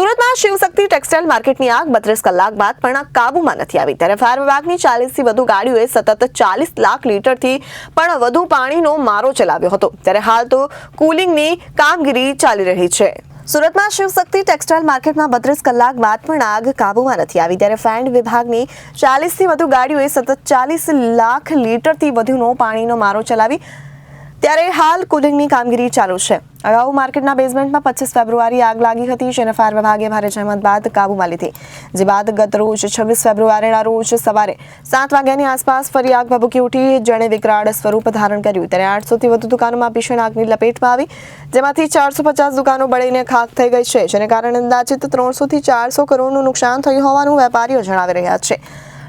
સુરતમાં શિવશક્તિ ટેક્સટાઇલ માર્કેટની આગ બત્રીસ કલાક બાદ પણ કાબુમાં નથી આવી. ત્યારે ફાયર વિભાગની ચાલીસથી વધુ ગાડીઓએ સતત ચાલીસ લાખ લીટરથી પણ વધુ પાણીનો મારો ચલાવ્યો હતો. ત્યારે હાલ તો કુલિંગની કામગીરી ચાલી રહી છે. સુરતમાં શિવશક્તિ ટેક્સટાઇલ માર્કેટમાં બત્રીસ કલાક બાદ પણ આગ કાબુમાં નથી આવી. ત્યારે ફાયર વિભાગની ચાલીસથી વધુ ગાડીઓએ સતત ચાલીસ લાખ લીટરથી વધુનો પાણીનો મારો ચલાવી ત્યારે હાલ કુલિંગની કામગીરી ચાલુ છે. અગાઉ માર્કેટના બેઝમેન્ટમાં પચીસ ફેબ્રુઆરી આગ લાગી હતી, જેને ફાયર વિભાગે ભારે જહેમત બાદ કાબૂમાં લીધી. જે બાદ ગત રોજ છવ્વીસ ફેબ્રુઆરીના રોજ સવારે સાત વાગ્યાની આસપાસ ફરી આગ ભભૂકી ઉઠી. જેણે વિકરાળ સ્વરૂપ ધારણ કર્યું. ત્યારે આઠસોથી વધુ દુકાનોમાં ભીષણ આગની લપેટમાં આવી, જેમાંથી ચારસો પચાસ દુકાનો બળીને ખાક થઈ ગઈ છે, જેને કારણે અંદાજિત ત્રણસોથી ચારસો કરોડનું નુકસાન થયું હોવાનું વેપારીઓ જણાવી રહ્યા છે.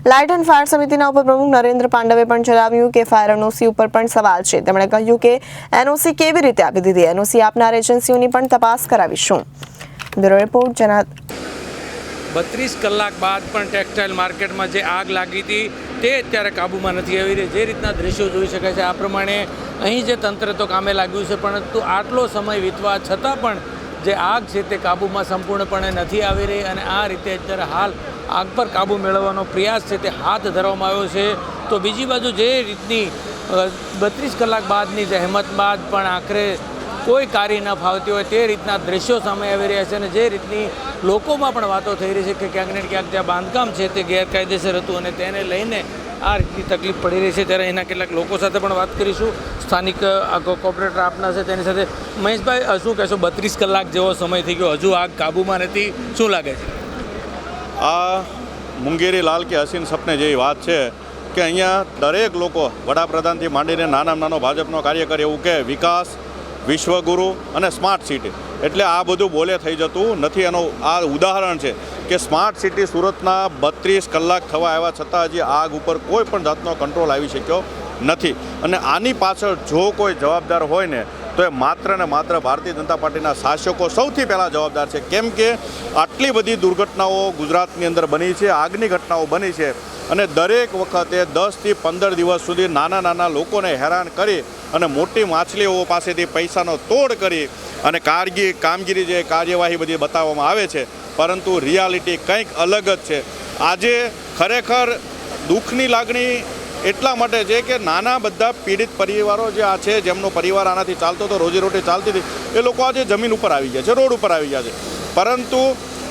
લાઇટ એન્ડ ફાયર સમિતિના ઉપપ્રમુખ નરેન્દ્ર પાંડવે પણ જણાવ્યું કે ફાયર એનઓસી ઉપર પણ સવાલ છે. તેમણે કહ્યું કે એનઓસી કેવી રીતે આપી દીધી? એનઓસી આપનાર એજન્સીઓની પણ તપાસ કરાવીશું. બ્યુરો રિપોર્ટ જના બત્રીસ કલાક બાદ પણ ટેક્સટાઇલ માર્કેટમાં જે આગ લાગી હતી, તે અત્યારે કાબૂમાં નથી આવી રહી. જે રીતના દ્રશ્યો જોઈ શકાય છે, આ પ્રમાણે અહીં જે તંત્ર તો કામે લાગ્યું છે, પરંતુ આટલો સમય વીતવા છતાં પણ જે આગ છે તે કાબૂમાં સંપૂર્ણપણે નથી આવી રહી અને આ રીતે અત્યારે હાલ આગ પર કાબૂ મેળવવાનો પ્રયાસ છે તે હાથ ધરવામાં આવ્યો છે. તો બીજી બાજુ જે રીતની બત્રીસ કલાક બાદની જહેમત બાદ પણ આખરે કોઈ કાર્ય ન ફાવતી હોય તે રીતના દ્રશ્યો સામે આવી રહ્યા છે અને જે રીતની લોકોમાં પણ વાતો થઈ રહી છે કે ક્યાંક ને ક્યાંક જ્યાં બાંધકામ છે તે ગેરકાયદેસર હતું અને તેને લઈને આ રીતની તકલીફ પડી રહી છે. ત્યારે એના કેટલાક લોકો સાથે પણ વાત કરીશું. સ્થાનિક કોર્પોરેટર આપના છે તેની સાથે. મહેશભાઈ શું કહેશો? બત્રીસ કલાક જેવો સમય થઈ ગયો. હજુ આગ કાબૂમાં નથી શું લાગે છે? આ મુંગેરી લાલ કે હસીન સપને જેવી વાત છે કે અહીંયા દરેક લોકો વડાપ્રધાનથી માંડીને નાનામાં નાનો ભાજપનો કાર્યકર એવું કે વિકાસ, વિશ્વગુરુ અને સ્માર્ટ સિટી. એટલે આ બધું બોલે થઈ જતું નથી. એનું આ ઉદાહરણ છે કે સ્માર્ટ સિટી સુરતના બત્રીસ કલાક થવા આવ્યા છતાં હજી આગ ઉપર કોઈ પણ જાતનો કંટ્રોલ આવી શક્યો નથી. અને આની પાછળ જો કોઈ જવાબદાર હોય ને તો એ માત્ર ને માત્ર ભારતીય જનતા પાર્ટીના શાસકો સૌથી પહેલાં જવાબદાર છે. કેમ કે આટલી બધી દુર્ઘટનાઓ ગુજરાતની અંદર બની છે, આગની ઘટનાઓ બની છે અને દરેક વખતે દસથી પંદર દિવસ સુધી નાના નાના લોકોને હેરાન કરી અને મોટી માછલીઓ પાસેથી પૈસાનો તોડ કરી અને કારગી, કામગીરી જે કાર્યવાહી બધી બતાવવામાં આવે છે, પરંતુ રિયાલિટી કંઈક અલગ જ છે. આજે ખરેખર દુઃખની લાગણી એટલા માટે છે કે નાના બધા પીડિત પરિવારો જે આ છે, જેમનો પરિવાર આનાથી ચાલતો હતો, રોજીરોટી ચાલતી હતી, એ લોકો આજે જમીન ઉપર આવી ગયા છે, રોડ ઉપર આવી ગયા છે. પરંતુ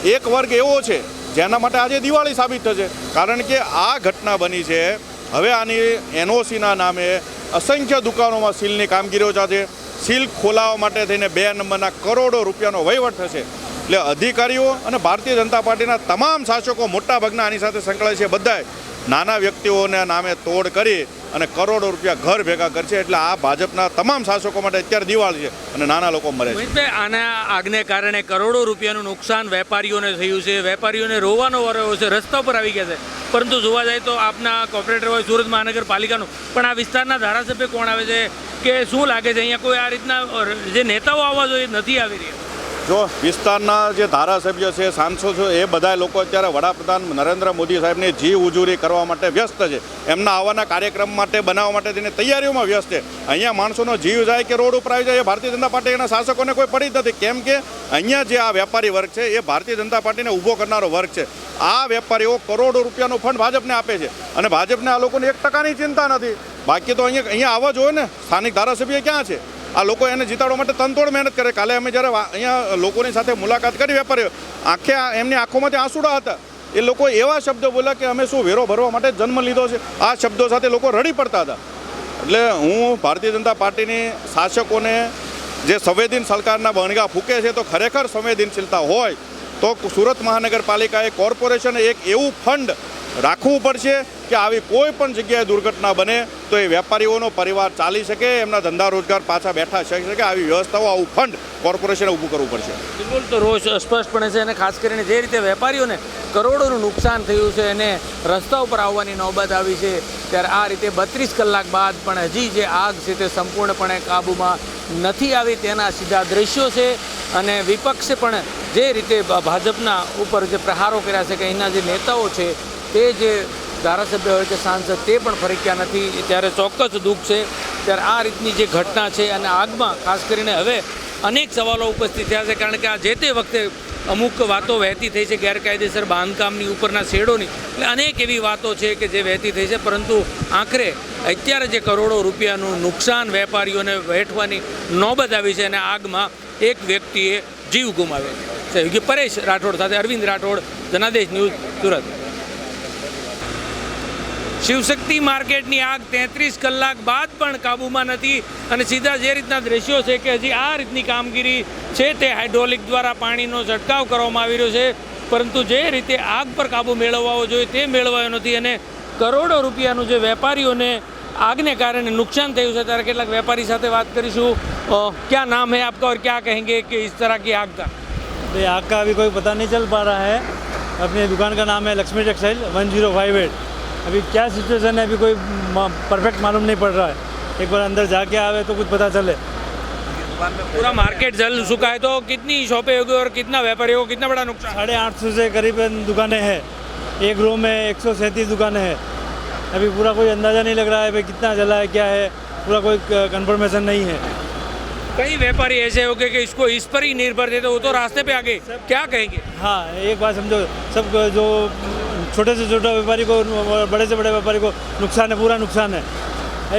એક વર્ગ એવો છે, જેના માટે આજે દિવાળી સાબિત થશે. કારણ કે આ ઘટના બની છે, હવે આની એનઓસીના નામે અસંખ્ય દુકાનોમાં સીલની કામગીરીઓ ચાલશે. સીલ ખોલાવવા માટે થઈને બે નંબરના કરોડો રૂપિયાનો વહીવટ થશે. એટલે અધિકારીઓ અને ભારતીય જનતા પાર્ટીના તમામ શાસકો મોટાભાગના આની સાથે સંકળાય છે બધાય. નાના વ્યક્તિઓને નામે તોડ કરી અને કરોડો રૂપિયા ઘર ભેગા કરશે એટલે આ ભાજપના તમામ શાસકો માટે અત્યારે દિવાળી છે અને નાના લોકો મરે છે. આના આગને કારણે કરોડો રૂપિયાનું નુકસાન વેપારીઓને થયું છે. વેપારીઓને રોવાનો વારો છે. રસ્તા પર આવી ગયા છે. પરંતુ જોવા જાય તો આપના કોર્પોરેટર હોય સુરત મહાનગરપાલિકાનું, પણ આ વિસ્તારના ધારાસભ્ય કોણ આવે છે? કે શું લાગે છે? અહીંયા કોઈ આ રીતના જે નેતાઓ આવવા જોઈએ, નથી આવી રહ્યા. જો વિસ્તારના જે ધારાસભ્ય છે, સાંસદો છે, એ બધા લોકો અત્યારે વડાપ્રધાન નરેન્દ્ર મોદી સાહેબની જીવ ઉજૂરી કરવા માટે વ્યસ્ત છે. એમના આવવાના કાર્યક્રમ માટે, બનાવવા માટે તેની તૈયારીઓમાં વ્યસ્ત છે. અહીંયા માણસોનો જીવ જાય કે રોડ ઉપર આવી જાય એ ભારતીય જનતા પાર્ટીના શાસકોને કોઈ પડી જ નથી. કેમ કે અહીંયા જે આ વેપારી વર્ગ છે, એ ભારતીય જનતા પાર્ટીને ઊભો કરનારો વર્ગ છે. આ વેપારીઓ કરોડો રૂપિયાનો ફંડ ભાજપને આપે છે અને ભાજપને આ લોકોને એક ટકાની ચિંતા નથી. બાકી તો અહીંયા અહીંયા આવવા જોઈએ ને. સ્થાનિક ધારાસભ્ય ક્યાં છે? આ લોકો એને જીતાડવા માટે તનતોડ મહેનત કરે. કાલે અમે જ્યારે અહીંયા લોકોની સાથે મુલાકાત કરી વેપારીઓ, આંખે એમની આંખોમાંથી આંસુડા હતા. એ લોકો એવા શબ્દો બોલ્યા કે અમે શું વેરો ભરવા માટે જન્મ લીધો છે. આ શબ્દો સાથે લોકો રડી પડતા હતા. એટલે હું ભારતીય જનતા પાર્ટીની શાસકોને જે સંવેદન સરકારના બણગા ફૂકે છે, તો ખરેખર સંવેદનશીલતા હોય, તો સુરત મહાનગરપાલિકાએ કોર્પોરેશન એક એવું ફંડ રાખવું પડશે કે આવી કોઈ પણ જગ્યાએ દુર્ઘટના બને તો એ વેપારીઓનો પરિવાર ચાલી શકે, એમના ધંધા રોજગાર પાછા બેઠા થઈ શકે, આવી વ્યવસ્થાઓ, આવું ફંડ કોર્પોરેશને ઊભું કરવું પડશે. બિલકુલ તો રોજ સ્પષ્ટપણે છે અને ખાસ કરીને જે રીતે વેપારીઓને કરોડોનું નુકસાન થયું છે અને રસ્તા ઉપર આવવાની નોબત આવી છે, ત્યારે આ રીતે બત્રીસ કલાક બાદ પણ હજી જે આગ છે તે સંપૂર્ણપણે કાબૂમાં નથી આવી તેના સીધા દ્રશ્યો છે અને વિપક્ષે પણ જે રીતે ભાજપના ઉપર જે પ્રહારો કર્યા છે કે અહીંના જે નેતાઓ છે તે જે ધારાસભ્ય હોય કે સાંસદ તે પણ ફરક્યા નથી. ત્યારે ચોક્કસ દુઃખ છે. ત્યારે આ રીતની જે ઘટના છે અને આગમાં ખાસ કરીને હવે અનેક સવાલો ઉપસ્થિત થયા છે કારણ કે આ જે તે વખતે અમુક વાતો વહેતી થઈ છે ગેરકાયદેસર બાંધકામની ઉપરના શેડોની. એટલે અનેક એવી વાતો છે કે જે વહેતી થઈ છે. પરંતુ આખરે અત્યારે જે કરોડો રૂપિયાનું નુકસાન વેપારીઓને વેઠવાની નોબત આવી છે અને આગમાં એક વ્યક્તિએ જીવ ગુમાવ્યો છે. પરેશ રાઠોડ સાથે અરવિંદ રાઠોડ, જનાદેશ ન્યૂઝ સુરત. શિવશક્તિ માર્કેટની આગ તેત્રીસ કલાક બાદ પણ કાબૂમાં નથી અને સીધા જે રીતના દ્રશ્યો છે કે હજી આ રીતની કામગીરી છે તે હાઇડ્રોલિક દ્વારા પાણીનો છંટકાવ કરવામાં આવી રહ્યો છે પરંતુ જે રીતે આગ પર કાબૂ મેળવવો જોઈએ તે મેળવાયો નથી અને કરોડો રૂપિયાનું જે વેપારીઓને આગને કારણે નુકસાન થયું છે ત્યારે કેટલાક વેપારી સાથે વાત કરીશું અ, ક્યાં નામ है आपका और क्या कहेंगे कि इस तरह की आग का ये आग का अभी कोई पता नहीं चल पा रहा है अपनी दुकान का नाम है Lakshmi textile one zero five eight अभी क्या सिचुएशन है? अभी कोई परफेक्ट मालूम नहीं पड़ रहा है। एक बार अंदर जाके आवे तो कुछ पता चले। पूरा मार्केट जल चुका है तो कितनी शॉपें होगी और कितना व्यापारी होगा कितना बड़ा नुकसान? साढ़े आठ सौ से करीब दुकानें हैं। एक रो में एक सौ सैंतीस दुकानें हैं। अभी पूरा कोई अंदाज़ा नहीं लग रहा है भाई कितना जला है क्या है। पूरा कोई कंफर्मेशन नहीं है। कई व्यापारी ऐसे हो गए कि इसको इस पर ही निर्भर थे तो वो तो रास्ते पे आ गए। क्या कहेंगे? हाँ एक बात समझो। सब जो छोटे से छोटा व्यापारी को बड़े से बड़े व्यापारी को नुकसान है पूरा नुकसान है।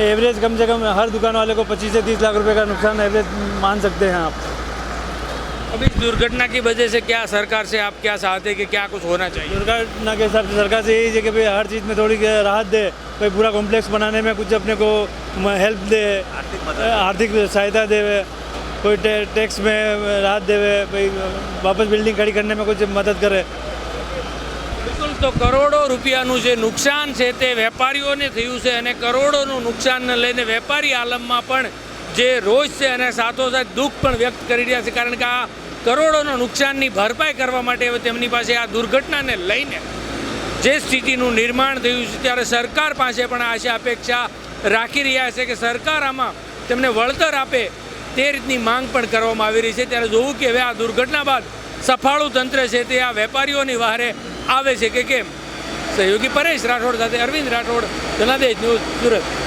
एवरेज कम से कम हर दुकान वाले को पच्चीस से तीस लाख रुपये का नुकसान एवरेज मान सकते हैं आप। अब इस दुर्घटना की वजह से क्या सरकार से आप क्या चाहते हैं कि क्या कुछ होना चाहिए? दुर्घटना के हिसाब से सरकार से यही है कि भाई हर चीज़ में थोड़ी राहत दे कोई पूरा कॉम्प्लेक्स बनाने में कुछ अपने को हेल्प दे आर्थिक सहायता दे कोई टैक्स में राहत देवे भाई वापस बिल्डिंग खड़ी करने में कुछ मदद करे। તો કરોડો રૂપિયાનું જે નુકસાન છે તે વેપારીઓને થયું છે અને કરોડોનું નુકસાનને લઈને વેપારી આલમમાં પણ જે રોષ છે અને સાથોસાથ દુઃખ પણ વ્યક્ત કરી રહ્યા છે. કારણ કે આ કરોડોના નુકસાનની ભરપાઈ કરવા માટે હવે તેમની પાસે આ દુર્ઘટનાને લઈને જે સ્થિતિનું નિર્માણ થયું છે, ત્યારે સરકાર પાસે પણ આશા અપેક્ષા રાખી રહ્યા છે કે સરકાર આમાં તેમને વળતર આપે તે રીતની માંગ પણ કરવામાં આવી રહી છે. ત્યારે જોવું કે હવે આ દુર્ઘટના બાદ સફાળું તંત્ર છે તે આ વેપારીઓની વહારે આવે છે કે કેમ? સહયોગી પરેશ રાઠોડ સાથે અરવિંદ રાઠોડ જનાદેશ ન્યૂઝ સુરત.